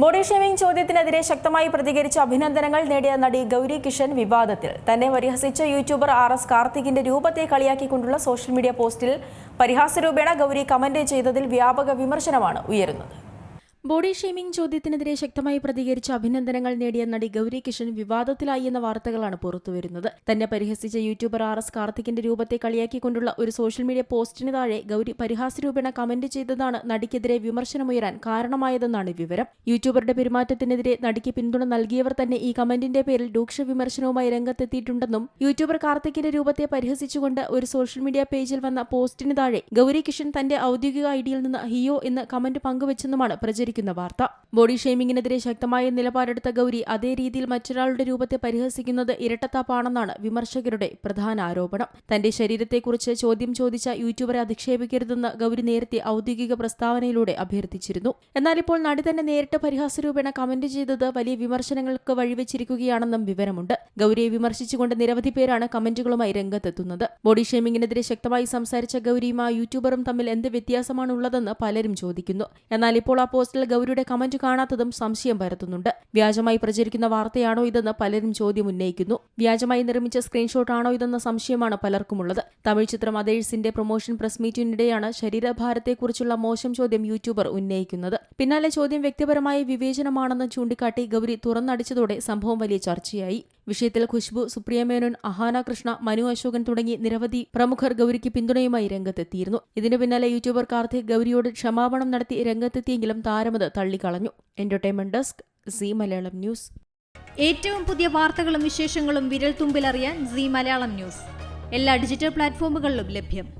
Body shaming ചോദ്യത്തിനെതിരെ ശക്തമായി പ്രതികരിച്ച അഭിനന്ദനങ്ങൾ നേടിയ നടി ഗൗരി കിഷൻ വിവാദത്തിൽ. തന്നെ പരിഹസിച്ച യൂട്യൂബർ ആർ എസ് കാർത്തികിന്റെ രൂപത്തെ കളിയാക്കിക്കൊണ്ടുള്ള സോഷ്യൽ മീഡിയ പോസ്റ്റിൽ പരിഹാസരൂപേണ ഗൗരി കമന്റ് ചെയ്തതിൽ വ്യാപക വിമർശനമാണ് ഉയരുന്നത്. ബോഡി ഷെയ്മിംഗ് ചോദ്യത്തിനെതിരെ ശക്തമായി പ്രതികരിച്ച അഭിനന്ദനങ്ങൾ നേടിയ നടി ഗൗരി കിഷൻ വിവാദത്തിലായി എന്ന വാർത്തകളാണ് പുറത്തുവരുന്നത്. തന്നെ പരിഹസിച്ച യൂട്യൂബർ ആർ എസ് കാർത്തികിന്റെ രൂപത്തെ കളിയാക്കിക്കൊണ്ടുള്ള ഒരു സോഷ്യൽ മീഡിയ പോസ്റ്റിന് താഴെ ഗൗരി പരിഹാസരൂപേണ കമന്റ് ചെയ്തതാണ് നടിക്കെതിരെ വിമർശനമുയരാൻ കാരണമായതെന്നാണ് വിവരം. യൂട്യൂബറുടെ പെരുമാറ്റത്തിനെതിരെ നടിക്ക് പിന്തുണ നൽകിയവർ തന്നെ ഈ കമന്റിന്റെ പേരിൽ രൂക്ഷ വിമർശനവുമായി രംഗത്തെത്തിയിട്ടുണ്ടെന്നും യൂട്യൂബർ കാർത്തികിന്റെ രൂപത്തെ പരിഹസിച്ചുകൊണ്ട് ഒരു സോഷ്യൽ മീഡിയ പേജിൽ വന്ന പോസ്റ്റിന് താഴെ ഗൗരി കിഷൻ തന്റെ ഔദ്യോഗിക ഐഡിയിൽ നിന്ന് ഹിയോ എന്ന് കമന്റ് പങ്കുവച്ചെന്നുമാണ് പ്രചരിക്കുന്ന വാർത്ത. ബോഡി ഷെയ്മിങ്ങിനെതിരെ ശക്തമായ നിലപാടെടുത്ത ഗൌരി അതേ രീതിയിൽ മറ്റൊരാളുടെ രൂപത്തെ പരിഹസിക്കുന്നത് ഇരട്ടത്താപ്പാണെന്നാണ് വിമർശകരുടെ പ്രധാന ആരോപണം. തന്റെ ശരീരത്തെക്കുറിച്ച് ചോദ്യം ചോദിച്ച യൂട്യൂബറെ അധിക്ഷേപിക്കരുതെന്ന് ഗൌരി നേരത്തെ ഔദ്യോഗിക പ്രസ്താവനയിലൂടെ അഭ്യർത്ഥിച്ചിരുന്നു. എന്നാൽ ഇപ്പോൾ നടി തന്നെ നേരിട്ട് പരിഹാസരൂപേണ കമന്റ് ചെയ്തത് വലിയ വിമർശനങ്ങൾക്ക് വഴിവെച്ചിരിക്കുകയാണെന്നും വിവരമുണ്ട്. ഗൌരിയെ വിമർശിച്ചുകൊണ്ട് നിരവധി പേരാണ് കമന്റുകളുമായി രംഗത്തെത്തുന്നത്. ബോഡി ഷെയ്മിങ്ങിനെതിരെ ശക്തമായി സംസാരിച്ച ഗൌരിയും ആ യൂട്യൂബറും തമ്മിൽ എന്ത് വ്യത്യാസമാണുള്ളതെന്ന് പലരും ചോദിക്കുന്നു. എന്നാൽ ഇപ്പോൾ ആ പോസ്റ്റിൽ ഗൗരിയുടെ കമന്റ് കാണാത്തതും സംശയം പരത്തുന്നുണ്ട്. വ്യാജമായി പ്രചരിക്കുന്ന വാർത്തയാണോ ഇതെന്ന് പലരും ചോദ്യം ഉന്നയിക്കുന്നു. വ്യാജമായി നിർമ്മിച്ച സ്ക്രീൻഷോട്ട് ആണോ ഇതെന്ന സംശയമാണ് പലർക്കുമുള്ളത്. തമിഴ് ചിത്രം അതേഴ്സിന്റെ പ്രൊമോഷൻ പ്രസ് മീറ്റിനിടെയാണ് ശരീരഭാരത്തെക്കുറിച്ചുള്ള മോശം ചോദ്യം യൂട്യൂബർ ഉന്നയിക്കുന്നത്. പിന്നാലെ ചോദ്യം വ്യക്തിപരമായ വിവേചനമാണെന്ന് ചൂണ്ടിക്കാട്ടി ഗൗരി തുറന്നടിച്ചതോടെ സംഭവം വലിയ ചർച്ചയായി. വിഷയത്തിൽ ഖുശ്ബു സുപ്രിയ മേനോൻ അഹാന കൃഷ്ണ മനു അശോകൻ തുടങ്ങി നിരവധി പ്രമുഖർ ഗൗരിക്ക് പിന്തുണയുമായി രംഗത്തെത്തിയിരുന്നു. ഇതിനു പിന്നാലെ യൂട്യൂബർ കാർത്തിക് ഗൗരിയോട് ക്ഷമാപണം നടത്തി രംഗത്തെത്തിയെങ്കിലും താരമത് തള്ളിക്കളഞ്ഞു. Entertainment desk Zee Malayalam news ഏറ്റവും പുതിയ വാർത്തകളും വിശേഷങ്ങളും വിരൽ തുമ്പിലറിയാൻ സി മലയാളം ന്യൂസ് എല്ലാ ഡിജിറ്റൽ പ്ലാറ്റ്ഫോമുകളിലും ലഭ്യം.